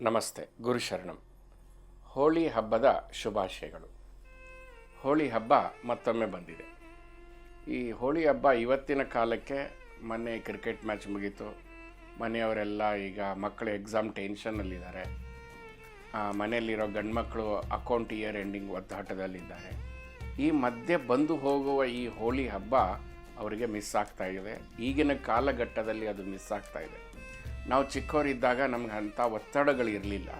ನಮಸ್ತೆ ಗುರುಶರಣಂ ಹೋಳಿ ಹಬ್ಬದ ಶುಭಾಶಯಗಳು. ಹೋಳಿ ಹಬ್ಬ ಮತ್ತೊಮ್ಮೆ ಬಂದಿದೆ. ಈ ಹೋಳಿ ಹಬ್ಬ ಇವತ್ತಿನ ಕಾಲಕ್ಕೆ ಮೊನ್ನೆ ಕ್ರಿಕೆಟ್ ಮ್ಯಾಚ್ ಮುಗೀತು. ಮನೆಯವರೆಲ್ಲ ಈಗ ಮಕ್ಕಳು ಎಕ್ಸಾಮ್ ಟೆನ್ಷನ್ನಲ್ಲಿದ್ದಾರೆ ಮನೆಯಲ್ಲಿರೋ ಗಂಡ್ಮಕ್ಳು ಅಕೌಂಟ್ ಇಯರ್ ಎಂಡಿಂಗ್ ಒದ್ದಾಟದಲ್ಲಿದ್ದಾರೆ. ಈ ಮಧ್ಯೆ ಬಂದು ಹೋಗುವ ಈ ಹೋಳಿ ಹಬ್ಬ ಅವರಿಗೆ ಮಿಸ್ ಆಗ್ತಾ ಇದೆ. ಈಗಿನ ಕಾಲಘಟ್ಟದಲ್ಲಿ ಅದು ಮಿಸ್ ಆಗ್ತಾ ಇದೆ. ನಾವು ಚಿಕ್ಕವರಿದ್ದಾಗ ನಮ್ಗೆ ಅಂಥ ಒತ್ತಡಗಳು ಇರಲಿಲ್ಲ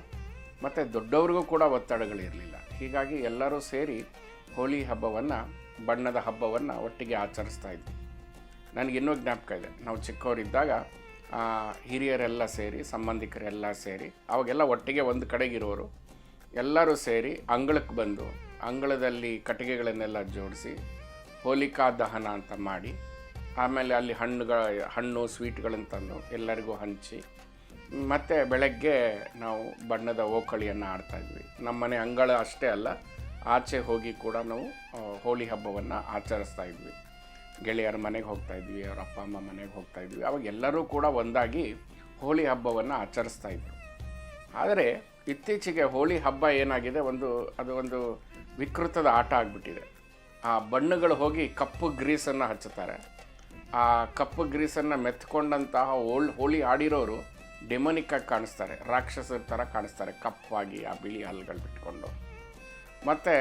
ಮತ್ತು ದೊಡ್ಡವ್ರಿಗೂ ಕೂಡ ಒತ್ತಡಗಳು ಇರಲಿಲ್ಲ ಹೀಗಾಗಿ ಎಲ್ಲರೂ ಸೇರಿ ಹೋಳಿ ಹಬ್ಬವನ್ನು, ಬಣ್ಣದ ಹಬ್ಬವನ್ನು ಒಟ್ಟಿಗೆ ಆಚರಿಸ್ತಾ ಇದ್ವಿ. ನನಗಿನ್ನೂ ಜ್ಞಾಪಕ ಇದೆ. ನಾವು ಚಿಕ್ಕವರಿದ್ದಾಗ ಹಿರಿಯರೆಲ್ಲ ಸೇರಿ, ಸಂಬಂಧಿಕರೆಲ್ಲ ಸೇರಿ, ಅವಾಗೆಲ್ಲ ಒಟ್ಟಿಗೆ ಒಂದು ಕಡೆಗಿರೋರು. ಎಲ್ಲರೂ ಸೇರಿ ಅಂಗಳಕ್ಕೆ ಬಂದು, ಅಂಗಳದಲ್ಲಿ ಕಟ್ಟಿಗೆಗಳನ್ನೆಲ್ಲ ಜೋಡಿಸಿ, ಹೋಲಿಕಾ ದಹನ ಅಂತ ಮಾಡಿ ಆಮೇಲೆ ಅಲ್ಲಿ ಹಣ್ಣುಗಳ, ಹಣ್ಣು ಸ್ವೀಟ್ಗಳನ್ನು ತಂದು ಎಲ್ಲರಿಗೂ ಹಂಚಿ, ಮತ್ತು ಬೆಳಗ್ಗೆ ನಾವು ಬಣ್ಣದ ಓಕಳಿಯನ್ನು ಆಡ್ತಾಯಿದ್ವಿ ನಮ್ಮನೆ ಅಂಗಳ ಅಷ್ಟೇ ಅಲ್ಲ, ಆಚೆ ಹೋಗಿ ಕೂಡ ನಾವು ಹೋಳಿ ಹಬ್ಬವನ್ನು ಆಚರಿಸ್ತಾ ಇದ್ವಿ. ಗೆಳೆಯರ ಮನೆಗೆ ಹೋಗ್ತಾ ಇದ್ವಿ, ಅವ್ರ ಅಪ್ಪ, ಅಮ್ಮ ಮನೆಗೆ ಹೋಗ್ತಾ ಇದ್ವಿ. ಅವಾಗ ಎಲ್ಲರೂ ಕೂಡ ಒಂದಾಗಿ ಹೋಳಿ ಹಬ್ಬವನ್ನು ಆಚರಿಸ್ತಾ ಇದ್ರು. ಆದರೆ ಇತ್ತೀಚೆಗೆ ಹೋಳಿ ಹಬ್ಬ ಏನಾಗಿದೆ, ಒಂದು, ಅದು ಒಂದು ವಿಕೃತದ ಆಟ ಆಗಿಬಿಟ್ಟಿದೆ. ಆ ಬಣ್ಣಗಳು ಹೋಗಿ ಕಪ್ಪು ಗ್ರೀಸನ್ನು ಹಚ್ಚುತ್ತಾರೆ. ಆ ಕಪ್ಪು ಗ್ರೀಸನ್ನು ಮೆತ್ಕೊಂಡಂತಹ ಓಲ್ ಹೋಳಿ ಆಡಿರೋರು ಡೆಮೋನಿಕ್ಕಾಗಿ ಕಾಣಿಸ್ತಾರೆ, ರಾಕ್ಷಸರ ಥರ ಕಾಣಿಸ್ತಾರೆ, ಕಪ್ಪಾಗಿ ಆ ಬಿಳಿ ಹಲ್ಲುಗಳು ಬಿಟ್ಕೊಂಡು. ಮತ್ತು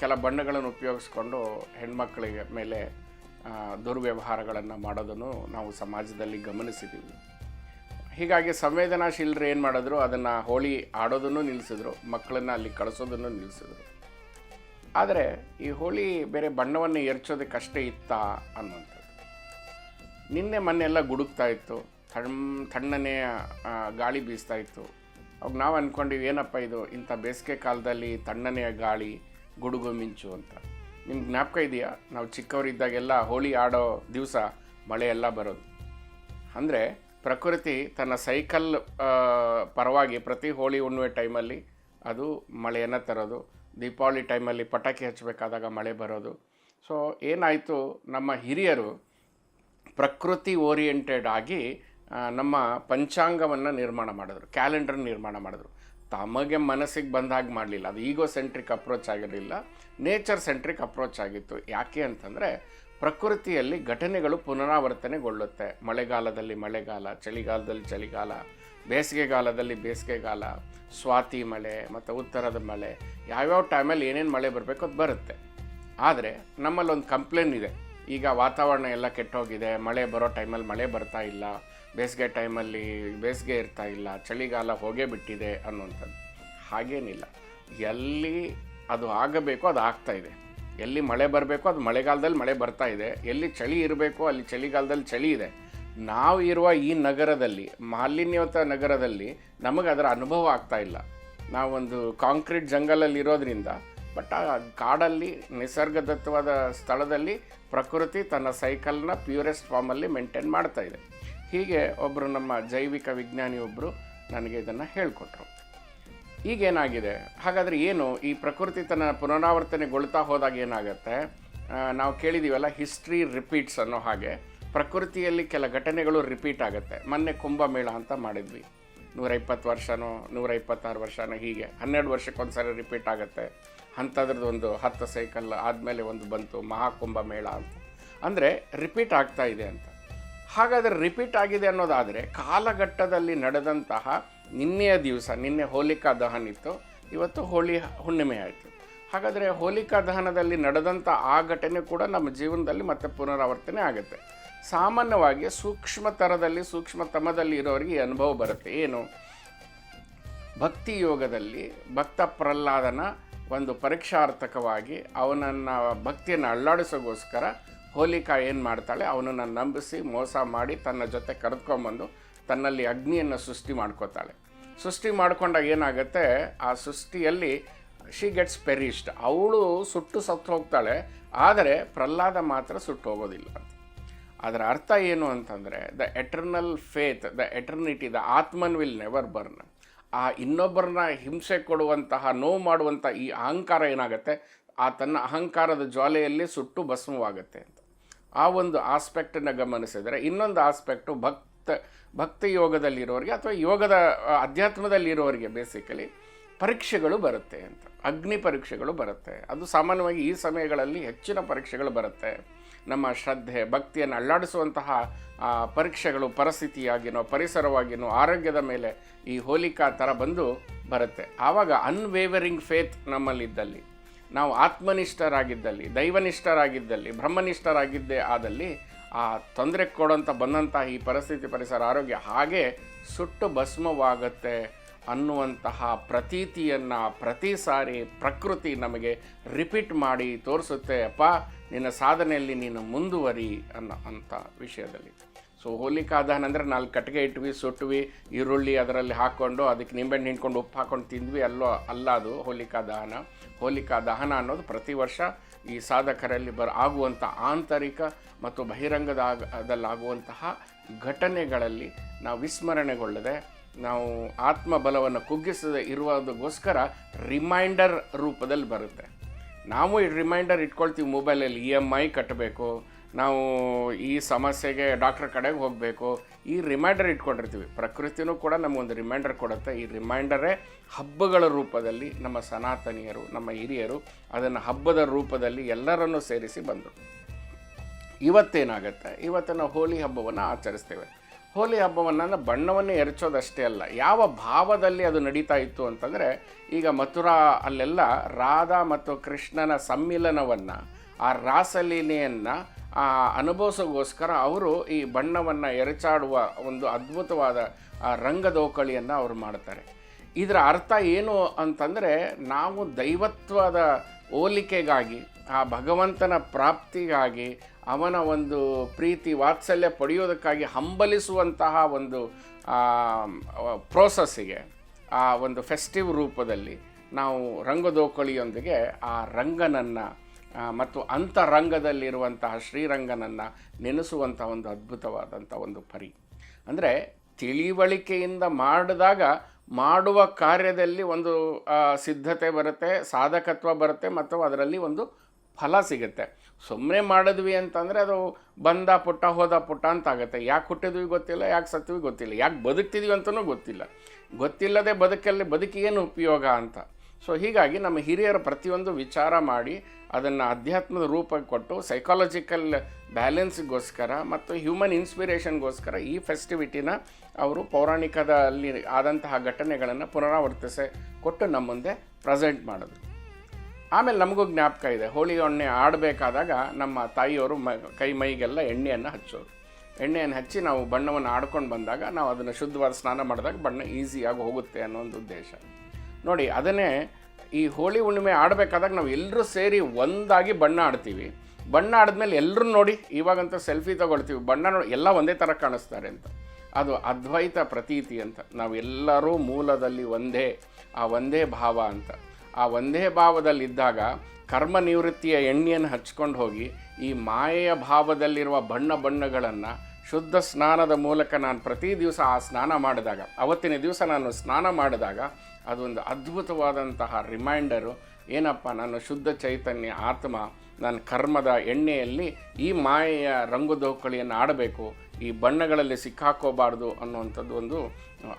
ಕೆಲ ಬಣ್ಣಗಳನ್ನು ಉಪಯೋಗಿಸ್ಕೊಂಡು ಹೆಣ್ಮಕ್ಳಿಗೆ ಮೇಲೆ ದುರ್ವ್ಯವಹಾರಗಳನ್ನು ಮಾಡೋದನ್ನು ನಾವು ಸಮಾಜದಲ್ಲಿ ಗಮನಿಸಿದ್ದೀವಿ ಹೀಗಾಗಿ ಸಂವೇದನಾಶೀಲರು ಏನು ಮಾಡಿದ್ರು, ಅದನ್ನು ಹೋಳಿ ಆಡೋದನ್ನು ನಿಲ್ಲಿಸಿದ್ರು ಮಕ್ಕಳನ್ನು ಅಲ್ಲಿ ಕಳಿಸೋದನ್ನು ನಿಲ್ಲಿಸಿದ್ರು ಆದರೆ, ಈ ಹೋಳಿ ಬೇರೆ ಬಣ್ಣವನ್ನು ಎರಚೋದಕ್ಕಷ್ಟೇ ಇತ್ತಾ ಅನ್ನುವಂಥದ್ದು. ನಿನ್ನೆ ಮೊನ್ನೆ ಎಲ್ಲ ಗುಡುಕ್ತಾ ಇತ್ತು. ತಣ್ಣ ತಣ್ಣನೆ ಗಾಳಿ ಬೀಸ್ತಾ ಇತ್ತು. ಅವಾಗ ನಾವು ಅಂದ್ಕೊಂಡಿವಿ ಏನಪ್ಪ ಇದು? ಇಂಥ ಬೇಸಿಗೆ ಕಾಲದಲ್ಲಿ ತಣ್ಣನೆಯ ಗಾಳಿ, ಗುಡುಗು ಮಿಂಚು ಅಂತ. ನಿಮ್ಗೆ ಜ್ಞಾಪಕ ಇದೆಯಾ? ನಾವು ಚಿಕ್ಕವರಿದ್ದಾಗೆಲ್ಲ ಹೋಳಿ ಆಡೋ ದಿವಸ ಮಳೆ ಎಲ್ಲ ಬರೋದು. ಅಂದರೆ ಪ್ರಕೃತಿ ತನ್ನ ಸೈಕಲ್ ಪರವಾಗಿ ಪ್ರತಿ ಹೋಳಿ ಹುಣ್ಣಿಮೆ ಟೈಮಲ್ಲಿ ಅದು ಮಳೆಯನ್ನು ತರೋದು. ದೀಪಾವಳಿ ಟೈಮಲ್ಲಿ ಪಟಾಕಿ ಹಚ್ಚಬೇಕಾದಾಗ ಮಳೆ ಬರೋದು. ಸೊ, ಏನಾಯಿತು? ನಮ್ಮ ಹಿರಿಯರು ಪ್ರಕೃತಿ ಓರಿಯೆಂಟೆಡ್ ಆಗಿ ನಮ್ಮ ಪಂಚಾಂಗವನ್ನು ನಿರ್ಮಾಣ ಮಾಡಿದ್ರು ಕ್ಯಾಲೆಂಡರ್ ನಿರ್ಮಾಣ ಮಾಡಿದ್ರು. ತಮಗೆ ಮನಸ್ಸಿಗೆ ಬಂದ ಹಾಗೆ ಮಾಡಲಿಲ್ಲ. ಅದು ಈಗೋ ಸೆಂಟ್ರಿಕ್ ಅಪ್ರೋಚ್ ಆಗಿರಲಿಲ್ಲ. ನೇಚರ್ ಸೆಂಟ್ರಿಕ್ ಅಪ್ರೋಚ್ ಆಗಿತ್ತು. ಯಾಕೆ ಅಂತಂದರೆ, ಪ್ರಕೃತಿಯಲ್ಲಿ ಘಟನೆಗಳು ಪುನರಾವರ್ತನೆಗೊಳ್ಳುತ್ತೆ. ಮಳೆಗಾಲದಲ್ಲಿ ಮಳೆಗಾಲ, ಚಳಿಗಾಲದಲ್ಲಿ ಚಳಿಗಾಲ, ಬೇಸಿಗೆಗಾಲದಲ್ಲಿ ಬೇಸಿಗೆಗಾಲ, ಸ್ವಾತಿ ಮಳೆ, ಮತ್ತು ಉತ್ತರದ ಮಳೆ, ಯಾವ್ಯಾವ ಟೈಮಲ್ಲಿ ಏನೇನು ಮಳೆ ಬರಬೇಕು ಅದು ಬರುತ್ತೆ. ಆದರೆ ನಮ್ಮಲ್ಲಿ ಒಂದು ಕಂಪ್ಲೇನ್ ಇದೆ. ಈಗ ವಾತಾವರಣ ಎಲ್ಲ ಕೆಟ್ಟೋಗಿದೆ, ಮಳೆ ಬರೋ ಟೈಮಲ್ಲಿ ಮಳೆ ಬರ್ತಾ ಇಲ್ಲ, ಬೇಸಿಗೆ ಟೈಮಲ್ಲಿ ಬೇಸಿಗೆ ಇರ್ತಾ ಇಲ್ಲ, ಚಳಿಗಾಲ ಹೋಗೇ ಬಿಟ್ಟಿದೆ ಅನ್ನುವಂಥದ್ದು. ಹಾಗೇನಿಲ್ಲ. ಎಲ್ಲಿ ಅದು ಆಗಬೇಕು ಅದು ಆಗ್ತಾ ಇದೆ. ಎಲ್ಲಿ ಮಳೆ ಬರಬೇಕು ಅದು ಮಳೆಗಾಲದಲ್ಲಿ ಮಳೆ ಬರ್ತಾ ಇದೆ. ಎಲ್ಲಿ ಚಳಿ ಇರಬೇಕು ಅಲ್ಲಿ ಚಳಿಗಾಲದಲ್ಲಿ ಚಳಿ ಇದೆ. ನಾವು ಇರುವ ಈ ನಗರದಲ್ಲಿ ಮಾಲಿನ್ಯಯುತ ನಗರದಲ್ಲಿ ನಮಗೆ ಅದರ ಅನುಭವ ಆಗ್ತಾ ಇಲ್ಲ. ನಾವೊಂದು ಕಾಂಕ್ರೀಟ್ ಜಂಗಲಲ್ಲಿ ಇರೋದ್ರಿಂದ ಬಟ್ ಆ ಕಾಡಲ್ಲಿ, ನಿಸರ್ಗದತ್ತವಾದ ಸ್ಥಳದಲ್ಲಿ ಪ್ರಕೃತಿ ತನ್ನ ಸೈಕಲ್ನ ಪ್ಯೂರೆಸ್ಟ್ ಫಾರ್ಮಲ್ಲಿ ಮೇಂಟೈನ್ ಮಾಡ್ತಾ ಇದೆ. ಹೀಗೆ ಒಬ್ಬರು ನಮ್ಮ ಜೈವಿಕ ವಿಜ್ಞಾನಿ ಒಬ್ಬರು ನನಗೆ ಇದನ್ನು ಹೇಳಿಕೊಟ್ರು. ಈಗೇನಾಗಿದೆ? ಹಾಗಾದರೆ ಏನು? ಈ ಪ್ರಕೃತಿ ತನ್ನ ಪುನರಾವರ್ತನೆಗೊಳ್ತಾ ಹೋದಾಗ ಏನಾಗುತ್ತೆ? ನಾವು ಕೇಳಿದ್ದೀವಲ್ಲ ಹಿಸ್ಟ್ರಿ ರಿಪೀಟ್ಸ್ ಅನ್ನೋ ಹಾಗೆ. ಪ್ರಕೃತಿಯಲ್ಲಿ ಕೆಲ ಘಟನೆಗಳು ರಿಪೀಟ್ ಆಗುತ್ತೆ. ಮೊನ್ನೆ ಕುಂಭಮೇಳ ಅಂತ ಮಾಡಿದ್ವಿ. ನೂರ ಇಪ್ಪತ್ತು ವರ್ಷನೋ ನೂರ ಇಪ್ಪತ್ತಾರು ವರ್ಷನೋ ಹೀಗೆ. ಹನ್ನೆರಡು ವರ್ಷಕ್ಕೊಂದು ಸಾರಿ ರಿಪೀಟ್ ಆಗುತ್ತೆ. ಅಂಥದ್ರದ್ದು ಒಂದು ಹತ್ತು ಸೈಕಲ್ ಆದಮೇಲೆ ಒಂದು ಬಂತು, ಮಹಾಕುಂಭ ಮೇಳ ಅಂತ. ಅಂದರೆ ರಿಪೀಟ್ ಆಗ್ತಾ ಇದೆ ಅಂತ. ಹಾಗಾದರೆ ರಿಪೀಟ್ ಆಗಿದೆ ಅನ್ನೋದಾದರೆ ಕಾಲಘಟ್ಟದಲ್ಲಿ ನಡೆದಂತಹ ನಿನ್ನೆಯ ದಿವಸ, ನಿನ್ನೆ ಹೋಲಿಕಾ ದಹನ ಇತ್ತು, ಇವತ್ತು ಹೋಳಿ ಹುಣ್ಣಿಮೆ ಆಯಿತು. ಹಾಗಾದರೆ ಹೋಲಿಕಾ ದಹನದಲ್ಲಿ ನಡೆದಂಥ ಆ ಘಟನೆ ಕೂಡ ನಮ್ಮ ಜೀವನದಲ್ಲಿ ಮತ್ತೆ ಪುನರಾವರ್ತನೆ ಆಗುತ್ತೆ. ಸಾಮಾನ್ಯವಾಗಿ ಸೂಕ್ಷ್ಮ ಥರದಲ್ಲಿ ಸೂಕ್ಷ್ಮತಮದಲ್ಲಿ ಇರೋರಿಗೆ ಈ ಅನುಭವ ಬರುತ್ತೆ. ಏನು? ಭಕ್ತಿ ಯೋಗದಲ್ಲಿ ಭಕ್ತ ಪ್ರಹ್ಲಾದನ ಒಂದು ಪರೀಕ್ಷಾರ್ಥಕವಾಗಿ ಅವನನ್ನು ಭಕ್ತಿಯನ್ನು ಅಳ್ಳಾಡಿಸೋಗೋಸ್ಕರ ಹೋಲಿಕಾ ಏನು ಮಾಡ್ತಾಳೆ, ಅವನನ್ನು ನಂಬಿಸಿ ಮೋಸ ಮಾಡಿ ತನ್ನ ಜೊತೆ ಕರೆದುಕೊಂಬಂದು ತನ್ನಲ್ಲಿ ಅಗ್ನಿಯನ್ನು ಸೃಷ್ಟಿ ಮಾಡ್ಕೋತಾಳೆ. ಸೃಷ್ಟಿ ಮಾಡಿಕೊಂಡಾಗ ಏನಾಗುತ್ತೆ, ಆ ಸೃಷ್ಟಿಯಲ್ಲಿ ಶಿ ಗೆಟ್ಸ್ ಪೆರಿಷ್ಡ್ ಅವಳು ಸುಟ್ಟು ಸತ್ತು ಹೋಗ್ತಾಳೆ, ಆದರೆ ಪ್ರಹ್ಲಾದ ಮಾತ್ರ ಸುಟ್ಟು ಹೋಗೋದಿಲ್ಲ ಅದರ ಅರ್ಥ ಏನು ಅಂತಂದರೆ the eternal faith the eternity the atman will never burn ಆ ಇನ್ನೊಬ್ಬರನ್ನ ಹಿಂಸೆ ಕೊಡುವಂತಹ, ನೋವು ಮಾಡುವಂಥ ಈ ಅಹಂಕಾರ ಏನಾಗುತ್ತೆ? ಆ ತನ್ನ ಅಹಂಕಾರದ ಜ್ವಾಲೆಯಲ್ಲಿ ಸುಟ್ಟು ಭಸ್ಮವಾಗುತ್ತೆ ಅಂತ. ಆ ಒಂದು ಆಸ್ಪೆಕ್ಟನ್ನು ಗಮನಿಸಿದರೆ ಇನ್ನೊಂದು ಆಸ್ಪೆಕ್ಟು ಭಕ್ತ ಭಕ್ತ ಯೋಗದಲ್ಲಿರೋರಿಗೆ ಅಥವಾ ಯೋಗದ, ಅಧ್ಯಾತ್ಮದಲ್ಲಿರೋರಿಗೆ ಬೇಸಿಕಲಿ ಪರೀಕ್ಷೆಗಳು ಬರುತ್ತೆ ಅಂತ. ಅಗ್ನಿ ಪರೀಕ್ಷೆಗಳು ಬರುತ್ತೆ. ಅದು ಸಾಮಾನ್ಯವಾಗಿ ಈ ಸಮಯಗಳಲ್ಲಿ ಹೆಚ್ಚಿನ ಪರೀಕ್ಷೆಗಳು ಬರುತ್ತೆ. ನಮ್ಮ ಶ್ರದ್ಧೆ, ಭಕ್ತಿಯನ್ನು ಅಲ್ಲಾಡಿಸುವಂತಹ ಪರೀಕ್ಷೆಗಳು, ಪರಿಸ್ಥಿತಿಯಾಗಿನೋ, ಪರಿಸರವಾಗಿನೋ, ಆರೋಗ್ಯದ ಮೇಲೆ ಈ ಹೋಲಿಕಾ ಥರ ಬಂದು ಬರುತ್ತೆ. ಆವಾಗ ಅನ್ವೇವರಿಂಗ್ ಫೇತ್ ನಮ್ಮಲ್ಲಿದ್ದಲ್ಲಿ, ನಾವು ಆತ್ಮನಿಷ್ಠರಾಗಿದ್ದಲ್ಲಿ, ದೈವನಿಷ್ಠರಾಗಿದ್ದಲ್ಲಿ, ಬ್ರಹ್ಮನಿಷ್ಠರಾಗಿದ್ದೇ ಆದಲ್ಲಿ, ಆ ತೊಂದರೆ ಕೊಡೋಂಥ ಬಂದಂತಹ ಈ ಪರಿಸ್ಥಿತಿ, ಪರಿಸರ, ಆರೋಗ್ಯ ಹಾಗೆ ಸುಟ್ಟು ಭಸ್ಮವಾಗುತ್ತೆ. ಅನ್ನುವಂತಹ ಪ್ರತೀತಿಯನ್ನು, ಪ್ರತಿ ಸಾರಿ ಪ್ರಕೃತಿ ನಮಗೆ ರಿಪೀಟ್ ಮಾಡಿ ತೋರಿಸುತ್ತೆ, ಅಪ್ಪ, ನಿನ್ನ ಸಾಧನೆಯಲ್ಲಿ ನೀನು ಮುಂದುವರಿ ಅನ್ನೋ ಅಂಥ ವಿಷಯದಲ್ಲಿ. ಸೊ ಹೋಲಿಕಾ ದಹನ ಅಂದರೆ ನಾಲ್ಕು ಕಟ್ಟಿಗೆ ಇಟ್ವಿ, ಸುಟ್ವಿ, ಈರುಳ್ಳಿ ಅದರಲ್ಲಿ ಹಾಕ್ಕೊಂಡು, ಅದಕ್ಕೆ ನಿಂಬೆಹಣ್ಣು ಹಿಂಡ್ಕೊಂಡು, ಉಪ್ಪು ಹಾಕ್ಕೊಂಡು ತಿಂದ್ವಿ, ಅಲ್ಲೋ, ಅಲ್ಲ ಅದು ಹೋಲಿಕಾ ದಹನ ಹೋಲಿಕಾ ದಹನ ಅನ್ನೋದು ಪ್ರತಿ ವರ್ಷ ಈ ಸಾಧಕರಲ್ಲಿ ಬರ, ಆಗುವಂಥ ಆಂತರಿಕ ಮತ್ತು ಬಹಿರಂಗದಲ್ಲಾಗುವಂತಹ ಘಟನೆಗಳಲ್ಲಿ ನಾವು ವಿಸ್ಮರಣೆಗೊಳ್ಳದೆ ನಾವು ಆತ್ಮಬಲವನ್ನು ಕುಗ್ಗಿಸದೆ ಇರುವುದಕ್ಕೋಸ್ಕರ ರಿಮೈಂಡರ್ ರೂಪದಲ್ಲಿ ಬರುತ್ತೆ. ನಾವು ಈ ರಿಮೈಂಡರ್ ಇಟ್ಕೊಳ್ತೀವಿ ಮೊಬೈಲಲ್ಲಿ ಇ ಎಂ ಐ ಕಟ್ಟಬೇಕು, ನಾವು ಈ ಸಮಸ್ಯೆಗೆ ಡಾಕ್ಟ್ರ್ ಕಡೆಗೆ ಹೋಗಬೇಕು, ಈ ರಿಮೈಂಡರ್ ಇಟ್ಕೊಂಡಿರ್ತೀವಿ. ಪ್ರಕೃತಿನೂ ಕೂಡ ನಮಗೊಂದು ರಿಮೈಂಡರ್ ಕೊಡುತ್ತೆ. ಈ ರಿಮೈಂಡರೇ ಹಬ್ಬಗಳ ರೂಪದಲ್ಲಿ ನಮ್ಮ ಸನಾತನಿಯರು, ನಮ್ಮ ಹಿರಿಯರು ಅದನ್ನು ಹಬ್ಬದ ರೂಪದಲ್ಲಿ ಎಲ್ಲರನ್ನೂ ಸೇರಿಸಿ ಬಂದರು. ಇವತ್ತೇನಾಗುತ್ತೆ? ಇವತ್ತು ನಾವು ಹೋಳಿ ಹಬ್ಬವನ್ನು ಆಚರಿಸ್ತೇವೆ. ಹೋಳಿ ಹಬ್ಬವನ್ನು ಬಣ್ಣವನ್ನು ಎರಚೋದಷ್ಟೇ ಅಲ್ಲ, ಯಾವ ಭಾವದಲ್ಲಿ ಅದು ನಡೀತಾ ಇತ್ತು ಅಂತಂದರೆ, ಈಗ ಮಥುರಾ ಅಲ್ಲೆಲ್ಲ ರಾಧಾ ಮತ್ತು ಕೃಷ್ಣನ ಸಮ್ಮಿಲನವನ್ನು, ಆ ರಾಸಲೀಲೆಯನ್ನು ಅನುಭವಿಸೋಗೋಸ್ಕರ ಅವರು ಈ ಬಣ್ಣವನ್ನು ಎರಚಾಡುವ ಒಂದು ಅದ್ಭುತವಾದ ರಂಗದೋಕಳಿಯನ್ನು ಅವರು ಮಾಡ್ತಾರೆ. ಇದರ ಅರ್ಥ ಏನು ಅಂತಂದರೆ, ನಾವು ದೈವತ್ವದ ಹೋಲಿಕೆಗಾಗಿ, ಆ ಭಗವಂತನ ಪ್ರಾಪ್ತಿಗಾಗಿ ಅವನ ಒಂದು ಪ್ರೀತಿ ವಾತ್ಸಲ್ಯ ಪಡೆಯೋದಕ್ಕಾಗಿ ಹಂಬಲಿಸುವಂತಹ ಒಂದು ಪ್ರೋಸೆಸ್ಸಿಗೆ, ಆ ಒಂದು ಫೆಸ್ಟಿವ್ ರೂಪದಲ್ಲಿ ನಾವು ರಂಗದೋಕಳಿಯೊಂದಿಗೆ ಆ ರಂಗನನ್ನು ಮತ್ತು ಅಂತರಂಗದಲ್ಲಿರುವಂತಹ ಶ್ರೀರಂಗನನ್ನು ನೆನೆಸುವಂಥ ಒಂದು ಅದ್ಭುತವಾದಂಥ ಒಂದು ಪರಿ. ಅಂದರೆ ತಿಳಿವಳಿಕೆಯಿಂದ ಮಾಡಿದಾಗ ಮಾಡುವ ಕಾರ್ಯದಲ್ಲಿ ಒಂದು ಸಿದ್ಧತೆ ಬರುತ್ತೆ, ಸಾಧಕತ್ವ ಬರುತ್ತೆ, ಮತ್ತು ಅದರಲ್ಲಿ ಒಂದು ಫಲ ಸಿಗುತ್ತೆ. ಸುಮ್ಮನೆ ಮಾಡಿದ್ವಿ ಅಂತಂದರೆ ಅದು ಬಂದ ಪುಟ್ಟ, ಹೋದ ಪುಟ್ಟ ಅಂತ ಆಗುತ್ತೆ ಯಾಕೆ ಹುಟ್ಟಿದ್ವಿ ಗೊತ್ತಿಲ್ಲ, ಯಾಕೆ ಸತ್ವಿ ಗೊತ್ತಿಲ್ಲ. ಯಾಕೆ ಬದುಕ್ತಿದ್ವಿ ಅಂತಲೂ ಗೊತ್ತಿಲ್ಲ. ಗೊತ್ತಿಲ್ಲದೆ ಬದುಕಲ್ಲಿ ಬದುಕಿ ಏನು ಉಪಯೋಗ ಅಂತ. ಸೊ ಹೀಗಾಗಿ ನಮ್ಮ ಹಿರಿಯರ ಪ್ರತಿಯೊಂದು ವಿಚಾರ ಮಾಡಿ ಅದನ್ನು ಅಧ್ಯಾತ್ಮದ ರೂಪ ಕೊಟ್ಟು ಸೈಕಾಲಜಿಕಲ್ ಬ್ಯಾಲೆನ್ಸ್ಗೋಸ್ಕರ ಮತ್ತು ಹ್ಯೂಮನ್ ಇನ್ಸ್ಪಿರೇಷನ್ಗೋಸ್ಕರ ಈ ಫೆಸ್ಟಿವಿಟಿನ ಅವರು ಪೌರಾಣಿಕದಲ್ಲಿ ಆದಂತಹ ಘಟನೆಗಳನ್ನು ಪುನರಾವರ್ತಿಸಿ ಕೊಟ್ಟು ನಮ್ಮ ಮುಂದೆ ಪ್ರೆಸೆಂಟ್ ಮಾಡಿದ್ರು ಆಮೇಲೆ ನಮಗೂ ಜ್ಞಾಪಕ ಇದೆ. ಹೋಳಿ ಎಣ್ಣೆ ಆಡಬೇಕಾದಾಗ ನಮ್ಮ ತಾಯಿಯವರು ಮ, ಕೈ ಮೈಗೆಲ್ಲ ಎಣ್ಣೆಯನ್ನು ಹಚ್ಚೋರು. ಎಣ್ಣೆಯನ್ನು ಹಚ್ಚಿ ನಾವು ಬಣ್ಣವನ್ನು ಆಡ್ಕೊಂಡು ಬಂದಾಗ ನಾವು ಅದನ್ನು ಶುದ್ಧವಾದ ಸ್ನಾನ ಮಾಡಿದಾಗ ಬಣ್ಣ ಈಸಿಯಾಗಿ ಹೋಗುತ್ತೆ ಅನ್ನೋ ಒಂದು ಉದ್ದೇಶ. ನೋಡಿ, ಅದನ್ನೇ ಈ ಹೋಳಿ ಹುಣ್ಣಿಮೆ ಆಡಬೇಕಾದಾಗ ನಾವು ಎಲ್ಲರೂ ಸೇರಿ ಒಂದಾಗಿ ಬಣ್ಣ ಆಡ್ತೀವಿ. ಬಣ್ಣ ಆಡಿದ್ಮೇಲೆ ಎಲ್ಲರೂ ನೋಡಿ, ಇವಾಗಂತೂ ಸೆಲ್ಫಿ ತಗೊಳ್ತೀವಿ. ಬಣ್ಣ ನೋಡಿ, ಎಲ್ಲ ಒಂದೇ ಥರ ಕಾಣಿಸ್ತಾರೆ ಅಂತ. ಅದು ಅದ್ವೈತ ಪ್ರತೀತಿ ಅಂತ. ನಾವೆಲ್ಲರೂ ಮೂಲದಲ್ಲಿ ಒಂದೇ, ಆ ಒಂದೇ ಭಾವ ಅಂತ. ಆ ಒಂದೇ ಭಾವದಲ್ಲಿದ್ದಾಗ ಕರ್ಮ ನಿವೃತ್ತಿಯ ಎಣ್ಣೆಯನ್ನು ಹಚ್ಕೊಂಡು ಹೋಗಿ ಈ ಮಾಯೆಯ ಭಾವದಲ್ಲಿರುವ ಬಣ್ಣ ಬಣ್ಣಗಳನ್ನು ಶುದ್ಧ ಸ್ನಾನದ ಮೂಲಕ ನಾನು ಪ್ರತಿ ದಿವಸ ಆ ಸ್ನಾನ ಮಾಡಿದಾಗ, ಅವತ್ತಿನ ದಿವಸ ನಾನು ಸ್ನಾನ ಮಾಡಿದಾಗ ಅದೊಂದು ಅದ್ಭುತವಾದಂತಹ ರಿಮೈಂಡರು ಏನಪ್ಪ ನಾನು ಶುದ್ಧ ಚೈತನ್ಯ, ಆತ್ಮ ನಾನು ಕರ್ಮದ ಎಣ್ಣೆಯಲ್ಲಿ ಈ ಮಾಯೆಯ ರಂಗುದೋಕಳಿಯನ್ನು ಆಡಬೇಕು, ಈ ಬಣ್ಣಗಳಲ್ಲಿ ಸಿಕ್ಕಾಕೋಬಾರ್ದು ಅನ್ನುವಂಥದ್ದು ಒಂದು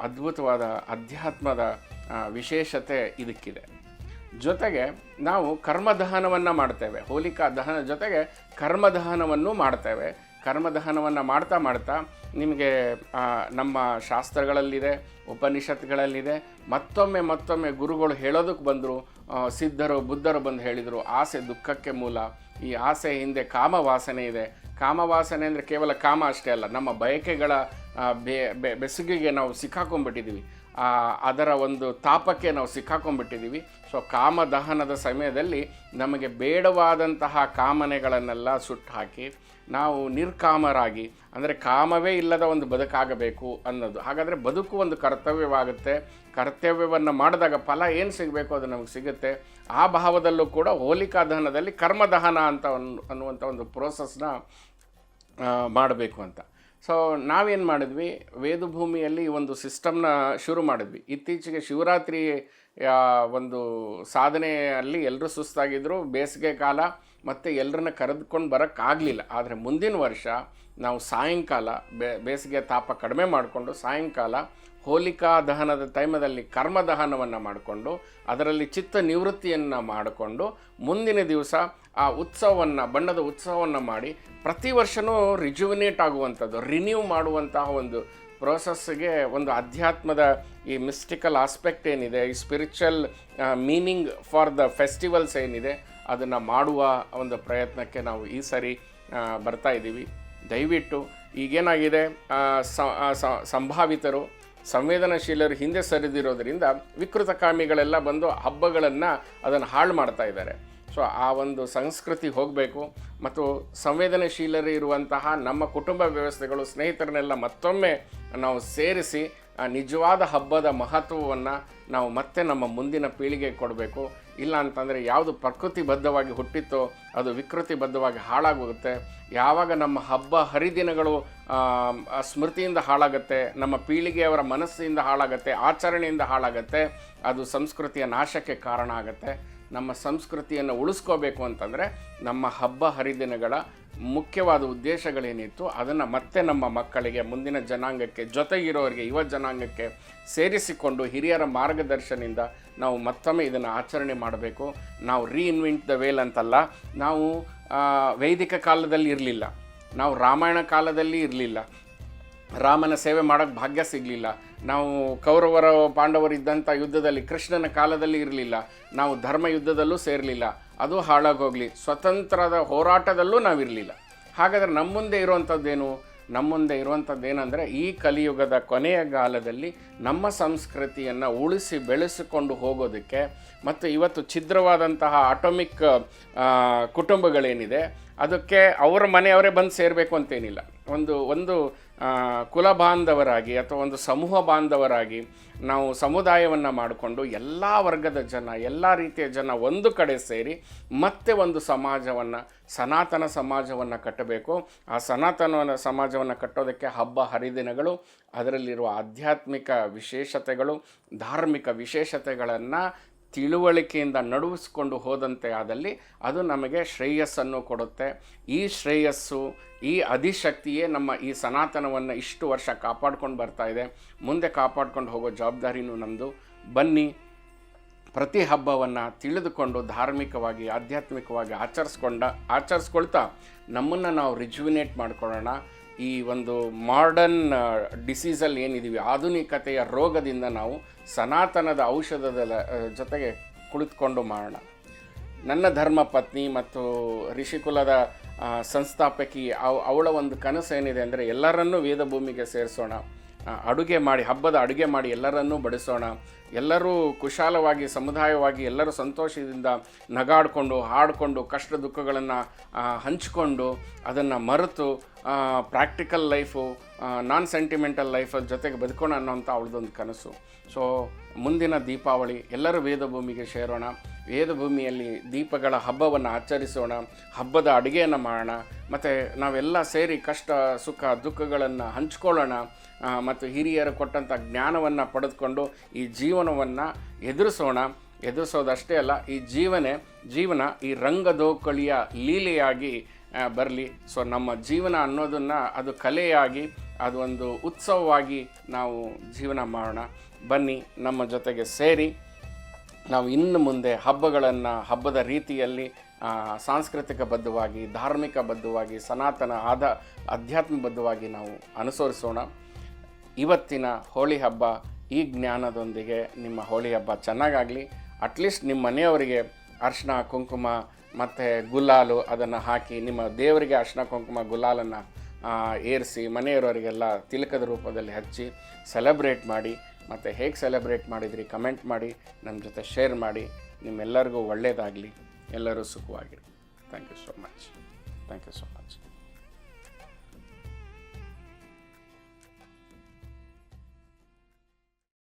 ಅದ್ಭುತವಾದ ಅಧ್ಯಾತ್ಮದ ವಿಶೇಷತೆ ಇದಕ್ಕಿದೆ. ಜೊತೆಗೆ ನಾವು ಕರ್ಮದಹನವನ್ನು ಮಾಡ್ತೇವೆ. ಹೋಲಿಕಾ ದಹನ ಜೊತೆಗೆ ಕರ್ಮದಹನವನ್ನು ಮಾಡ್ತೇವೆ. ಕರ್ಮದಹನವನ್ನು ಮಾಡ್ತಾ ಮಾಡ್ತಾ ನಿಮಗೆ ನಮ್ಮ ಶಾಸ್ತ್ರಗಳಲ್ಲಿದೆ, ಉಪನಿಷತ್ಗಳಲ್ಲಿದೆ, ಮತ್ತೊಮ್ಮೆ ಮತ್ತೊಮ್ಮೆ ಗುರುಗಳು ಹೇಳೋದಕ್ಕೆ ಬಂದರು ಸಿದ್ಧರು, ಬುದ್ಧರು ಬಂದು ಹೇಳಿದರು, ಆಸೆ ದುಃಖಕ್ಕೆ ಮೂಲ. ಈ ಆಸೆ ಹಿಂದೆ ಕಾಮವಾಸನೆ ಇದೆ. ಕಾಮವಾಸನೆ ಅಂದರೆ ಕೇವಲ ಕಾಮ ಅಷ್ಟೇ ಅಲ್ಲ, ನಮ್ಮ ಬಯಕೆಗಳ ಬೆ ನಾವು ಸಿಕ್ಕಾಕೊಂಡ್ಬಿಟ್ಟಿದ್ದೀವಿ ಅದರ ಒಂದು ತಾಪಕ್ಕೆ ನಾವು ಸಿಕ್ಕಾಕೊಂಡ್ಬಿಟ್ಟಿದ್ದೀವಿ. ಸೊ ಕಾಮದಹನದ ಸಮಯದಲ್ಲಿ ನಮಗೆ ಬೇಡವಾದಂತಹ ಕಾಮನೆಗಳನ್ನೆಲ್ಲ ಸುಟ್ಟು ಹಾಕಿ ನಾವು ನಿರ್ಕಾಮರಾಗಿ, ಅಂದರೆ ಕಾಮವೇ ಇಲ್ಲದ ಒಂದು ಬದುಕಾಗಬೇಕು ಅನ್ನೋದು. ಹಾಗಾದರೆ ಬದುಕು ಒಂದು ಕರ್ತವ್ಯವಾಗುತ್ತೆ. ಕರ್ತವ್ಯವನ್ನು ಮಾಡಿದಾಗ ಫಲ ಏನು ಸಿಗಬೇಕು ಅದು ನಮಗೆ ಸಿಗುತ್ತೆ. ಆ ಭಾವದಲ್ಲೂ ಕೂಡ ಹೋಲಿಕಾ ದಹನದಲ್ಲಿ ಕರ್ಮದಹನ ಅಂತ ಅನ್ನುವಂಥ ಒಂದು ಪ್ರೋಸೆಸ್ನ ಮಾಡಬೇಕು ಅಂತ. ಸೊ ನಾವೇನು ಮಾಡಿದ್ವಿ? ವೇದಭೂಮಿಯಲ್ಲಿ ಒಂದು ಸಿಸ್ಟಮ್ನ ಶುರು ಮಾಡಿದ್ವಿ. ಇತ್ತೀಚೆಗೆ ಶಿವರಾತ್ರಿ ಒಂದು ಸಾಧನೆಯಲ್ಲಿ ಎಲ್ಲರೂ ಸುಸ್ತಾಗಿದ್ದರು ಬೇಸಿಗೆ ಕಾಲ ಮತ್ತು ಎಲ್ಲರನ್ನ ಕರೆದುಕೊಂಡು ಬರೋಕ್ಕಾಗಲಿಲ್ಲ. ಆದರೆ ಮುಂದಿನ ವರ್ಷ ನಾವು ಸಾಯಂಕಾಲ ಬೇಸಿಗೆ ತಾಪ ಕಡಿಮೆ ಮಾಡಿಕೊಂಡು ಸಾಯಂಕಾಲ ಹೋಲಿಕಾ ದಹನದ ಟೈಮದಲ್ಲಿ ಕರ್ಮ ದಹನವನ್ನು ಮಾಡಿಕೊಂಡು, ಅದರಲ್ಲಿ ಚಿತ್ತ ನಿವೃತ್ತಿಯನ್ನು ಮಾಡಿಕೊಂಡು, ಮುಂದಿನ ದಿವಸ ಆ ಉತ್ಸವವನ್ನು, ಬಣ್ಣದ ಉತ್ಸವವನ್ನು ಮಾಡಿ, ಪ್ರತಿ ವರ್ಷವೂ ರಿಜುವಿನೇಟ್ ಆಗುವಂಥದ್ದು ರಿನ್ಯೂ ಮಾಡುವಂತಹ ಒಂದು ಪ್ರೋಸೆಸ್ಗೆ ಒಂದು ಅಧ್ಯಾತ್ಮದ ಈ ಮಿಸ್ಟಿಕಲ್ ಆಸ್ಪೆಕ್ಟ್ ಏನಿದೆ, ಈ spiritual meaning for the festivals ಏನಿದೆ, ಅದನ್ನು ಮಾಡುವ ಒಂದು ಪ್ರಯತ್ನಕ್ಕೆ ನಾವು ಈ ಸರಿ ಬರ್ತಾ ಇದ್ದೀವಿ. ದಯವಿಟ್ಟು ಈಗೇನಾಗಿದೆ ಸಂಭಾವಿತರು, ಸಂವೇದನಾಶೀಲರು ಹಿಂದೆ ಸರಿದಿರೋದರಿಂದ ವಿಕೃತಕಾಮಿಗಳೆಲ್ಲ ಬಂದು ಹಬ್ಬಗಳನ್ನು ಅದನ್ನು ಹಾಳು ಮಾಡ್ತಾ ಇದ್ದಾರೆ. ಸೊ ಆ ಒಂದು ಸಂಸ್ಕೃತಿ ಹೋಗಬೇಕು. ಮತ್ತು ಸಂವೇದನಾಶೀಲರು ಇರುವಂತಹ ನಮ್ಮ ಕುಟುಂಬ ವ್ಯವಸ್ಥೆಗಳು, ಸ್ನೇಹಿತರನ್ನೆಲ್ಲ ಮತ್ತೊಮ್ಮೆ ನಾವು ಸೇರಿಸಿ ನಿಜವಾದ ಹಬ್ಬದ ಮಹತ್ವವನ್ನು ನಾವು ಮತ್ತೆ ನಮ್ಮ ಮುಂದಿನ ಪೀಳಿಗೆಗೆ ಕೊಡಬೇಕು. ಇಲ್ಲ ಅಂತಂದರೆ ಯಾವುದು ಪ್ರಕೃತಿ ಬದ್ಧವಾಗಿ ಹುಟ್ಟಿತ್ತೋ ಅದು ವಿಕೃತಿ ಬದ್ಧವಾಗಿ ಹಾಳಾಗೋಗುತ್ತೆ. ಯಾವಾಗ ನಮ್ಮ ಹಬ್ಬ ಹರಿದಿನಗಳು ಸ್ಮೃತಿಯಿಂದ ಹಾಳಾಗುತ್ತೆ, ನಮ್ಮ ಪೀಳಿಗೆಯವರ ಮನಸ್ಸಿಂದ ಹಾಳಾಗುತ್ತೆ, ಆಚರಣೆಯಿಂದ ಹಾಳಾಗುತ್ತೆ, ಅದು ಸಂಸ್ಕೃತಿಯ ನಾಶಕ್ಕೆ ಕಾರಣ ಆಗುತ್ತೆ. ನಮ್ಮ ಸಂಸ್ಕೃತಿಯನ್ನು ಉಳಿಸ್ಕೋಬೇಕು ಅಂತಂದರೆ ನಮ್ಮ ಹಬ್ಬ ಹರಿದಿನಗಳ ಮುಖ್ಯವಾದ ಉದ್ದೇಶಗಳೇನಿತ್ತು, ಅದನ್ನು ಮತ್ತೆ ನಮ್ಮ ಮಕ್ಕಳಿಗೆ, ಮುಂದಿನ ಜನಾಂಗಕ್ಕೆ, ಜೊತೆಗಿರೋರಿಗೆ, ಯುವ ಜನಾಂಗಕ್ಕೆ ಸೇರಿಸಿಕೊಂಡು ಹಿರಿಯರ ಮಾರ್ಗದರ್ಶನದಿಂದ ನಾವು ಮತ್ತೊಮ್ಮೆ ಇದನ್ನು ಆಚರಣೆ ಮಾಡಬೇಕು. ನಾವು ರೀಇನ್ವೆಂಟ್ ದ ವೇಲ್ ಅಂತಲ್ಲ, ನಾವು ವೈದಿಕ ಕಾಲದಲ್ಲಿ ಇರಲಿಲ್ಲ. ನಾವು ರಾಮಾಯಣ ಕಾಲದಲ್ಲಿ ಇರಲಿಲ್ಲ. ರಾಮನ ಸೇವೆ ಮಾಡೋಕ್ಕೆ ಭಾಗ್ಯ ಸಿಗಲಿಲ್ಲ. ನಾವು ಕೌರವರ ಪಾಂಡವರು ಇದ್ದಂಥ ಯುದ್ಧದಲ್ಲಿ ಕೃಷ್ಣನ ಕಾಲದಲ್ಲಿ ಇರಲಿಲ್ಲ. ನಾವು ಧರ್ಮ ಯುದ್ಧದಲ್ಲೂ ಸೇರಲಿಲ್ಲ. ಅದು ಹಾಳಾಗೋಗ್ಲಿ. ಸ್ವತಂತ್ರದ ಹೋರಾಟದಲ್ಲೂ ನಾವಿರಲಿಲ್ಲ. ಹಾಗಾದರೆ ನಮ್ಮ ಮುಂದೆ ಇರುವಂಥದ್ದೇನು ನಮ್ಮ ಮುಂದೆ ಇರುವಂಥದ್ದು ಏನಂದರೆ ಈ ಕಲಿಯುಗದ ಕೊನೆಯ ಕಾಲದಲ್ಲಿ ನಮ್ಮ ಸಂಸ್ಕೃತಿಯನ್ನು ಉಳಿಸಿ ಬೆಳೆಸಿಕೊಂಡು ಹೋಗೋದಕ್ಕೆ ಮತ್ತು ಇವತ್ತು ಛಿದ್ರವಾದಂತಹ ಆಟೋಮಿಕ್ ಕುಟುಂಬಗಳೇನಿದೆ, ಅದಕ್ಕೆ ಅವರ ಮನೆಯವರೇ ಬಂದು ಸೇರಬೇಕು ಅಂತೇನಿಲ್ಲ. ಒಂದು ಒಂದು ಕುಲ ಬಾಂಧವರಾಗಿ ಅಥವಾ ಒಂದು ಸಮೂಹ ಬಾಂಧವರಾಗಿ ನಾವು ಸಮುದಾಯವನ್ನು ಮಾಡಿಕೊಂಡು ಎಲ್ಲ ವರ್ಗದ ಜನ, ಎಲ್ಲ ರೀತಿಯ ಜನ ಒಂದು ಕಡೆ ಸೇರಿ ಮತ್ತೆ ಒಂದು ಸಮಾಜವನ್ನು, ಸನಾತನ ಸಮಾಜವನ್ನು ಕಟ್ಟಬೇಕು. ಆ ಸನಾತನ ಸಮಾಜವನ್ನು ಕಟ್ಟೋದಕ್ಕೆ ಹಬ್ಬ, ಹರಿದಿನಗಳು, ಅದರಲ್ಲಿರುವ ಆಧ್ಯಾತ್ಮಿಕ ವಿಶೇಷತೆಗಳು, ಧಾರ್ಮಿಕ ವಿಶೇಷತೆಗಳನ್ನು ತಿಳುವಳಿಕೆಯಿಂದ ನಡುವಿಸ್ಕೊಂಡು ಹೋದಂತೆ ಆದಲ್ಲಿ ಅದು ನಮಗೆ ಶ್ರೇಯಸ್ಸನ್ನು ಕೊಡುತ್ತೆ. ಈ ಶ್ರೇಯಸ್ಸು, ಈ ಅಧಿಶಕ್ತಿಯೇ ನಮ್ಮ ಈ ಸನಾತನವನ್ನು ಇಷ್ಟು ವರ್ಷ ಕಾಪಾಡ್ಕೊಂಡು ಬರ್ತಾ ಇದೆ. ಮುಂದೆ ಕಾಪಾಡ್ಕೊಂಡು ಹೋಗೋ ಜವಾಬ್ದಾರಿನೂ ನಮ್ಮದು ಬನ್ನಿ, ಪ್ರತಿ ಹಬ್ಬವನ್ನು ತಿಳಿದುಕೊಂಡು ಧಾರ್ಮಿಕವಾಗಿ, ಆಧ್ಯಾತ್ಮಿಕವಾಗಿ ಆಚರಿಸ್ಕೊಂಡ, ಆಚರಿಸ್ಕೊಳ್ತಾ ನಮ್ಮನ್ನು ನಾವು ರಿಜುವಿನೇಟ್ ಮಾಡ್ಕೊಳ್ಳೋಣ. ಈ ಒಂದು ಮಾಡರ್ನ್ ಡಿಸೀಸಲ್ಲಿ ಏನಿದ್ದೀವಿ ಆಧುನಿಕತೆಯ ರೋಗದಿಂದ ನಾವು ಸನಾತನದ ಔಷಧದ ಜೊತೆಗೆ ಕುಳಿತುಕೊಂಡು ಮಾಡೋಣ ನನ್ನ ಧರ್ಮ ಪತ್ನಿ ಮತ್ತು ಋಷಿಕುಲದ ಸಂಸ್ಥಾಪಕಿ ಅವ್, ಅವಳ ಒಂದು ಕನಸು ಏನಿದೆ ಅಂದರೆ ಎಲ್ಲರನ್ನೂ ವೇದಭೂಮಿಗೆ ಸೇರಿಸೋಣ. ಅಡುಗೆ ಮಾಡಿ, ಹಬ್ಬದ ಅಡುಗೆ ಮಾಡಿ ಎಲ್ಲರನ್ನೂ ಬಡಿಸೋಣ. ಎಲ್ಲರೂ ಕುಶಾಲವಾಗಿ, ಸಮುದಾಯವಾಗಿ, ಎಲ್ಲರೂ ಸಂತೋಷದಿಂದ ನಗಾಡಿಕೊಂಡು, ಹಾಡಿಕೊಂಡು, ಕಷ್ಟ ದುಃಖಗಳನ್ನು ಹಂಚಿಕೊಂಡು ಅದನ್ನು ಮರೆತು practical life non sentimental life ಜೊತೆಗೆ ಬದುಕೋಣ ಅನ್ನೋಂಥ ಅವಳದೊಂದು ಕನಸು. ಸೊ ಮುಂದಿನ ದೀಪಾವಳಿ ಎಲ್ಲರೂ ವೇದಭೂಮಿಗೆ ಸೇರೋಣ. ವೇದಭೂಮಿಯಲ್ಲಿ ದೀಪಗಳ ಹಬ್ಬವನ್ನು ಆಚರಿಸೋಣ. ಹಬ್ಬದ ಅಡುಗೆಯನ್ನು ಮಾಡೋಣ. ಮತ್ತು ನಾವೆಲ್ಲ ಸೇರಿ ಕಷ್ಟ, ಸುಖ, ದುಃಖಗಳನ್ನು ಹಂಚ್ಕೊಳ್ಳೋಣ. ಮತ್ತು ಹಿರಿಯರು ಕೊಟ್ಟಂಥ ಜ್ಞಾನವನ್ನು ಪಡೆದುಕೊಂಡು ಈ ಜೀವನವನ್ನು ಎದುರಿಸೋಣ. ಎದುರಿಸೋದಷ್ಟೇ ಅಲ್ಲ, ಈ ಜೀವನೇ, ಜೀವನ ಈ ರಂಗದೋಕಳಿಯ ಲೀಲೆಯಾಗಿ ಬರಲಿ. ಸೊ ನಮ್ಮ ಜೀವನ ಅನ್ನೋದನ್ನು ಅದು ಕಲೆಯಾಗಿ, ಅದು ಒಂದು ಉತ್ಸವವಾಗಿ ನಾವು ಜೀವನ ಮಾಡೋಣ. ಬನ್ನಿ, ನಮ್ಮ ಜೊತೆಗೆ ಸೇರಿ. ನಾವು ಇನ್ನು ಮುಂದೆ ಹಬ್ಬಗಳನ್ನು ಹಬ್ಬದ ರೀತಿಯಲ್ಲಿ ಸಾಂಸ್ಕೃತಿಕ ಬದ್ಧವಾಗಿ ಧಾರ್ಮಿಕ ಬದ್ಧವಾಗಿ ಸನಾತನ ಆದ ಅಧ್ಯಾತ್ಮಬದ್ಧವಾಗಿ ನಾವು ಅನುಸರಿಸೋಣ. ಇವತ್ತಿನ ಹೋಳಿ ಹಬ್ಬ ಈ ಜ್ಞಾನದೊಂದಿಗೆ ನಿಮ್ಮ ಹೋಳಿ ಹಬ್ಬ ಚೆನ್ನಾಗಾಗಲಿ. ಅಟ್ಲೀಸ್ಟ್ ನಿಮ್ಮ ಮನೆಯವರಿಗೆ ಅರ್ಶಿನ, ಕುಂಕುಮ ಮತ್ತು ಗುಲಾಲು ಅದನ್ನು ಹಾಕಿ ನಿಮ್ಮ ದೇವರಿಗೆ ಅರ್ಶಿನ, ಕುಂಕುಮ, ಗುಲಾಲನ್ನು ಏರಿಸಿ ಮನೆಯವರವರಿಗೆಲ್ಲ ತಿಲಕದ ರೂಪದಲ್ಲಿ ಹಚ್ಚಿ ಸೆಲೆಬ್ರೇಟ್ ಮಾಡಿ. ಮತ್ತು ಹೇಗೆ ಸೆಲೆಬ್ರೇಟ್ ಮಾಡಿದ್ರಿ ಕಮೆಂಟ್ ಮಾಡಿ. ನಮ್ಮ ಜೊತೆ ಶೇರ್ ಮಾಡಿ. ನಿಮ್ಮೆಲ್ಲರಿಗೂ ಒಳ್ಳೆಯದಾಗಲಿ ಎಲ್ಲರೂ ಸುಖವಾಗಿರಿ. Thank you so much thank you so much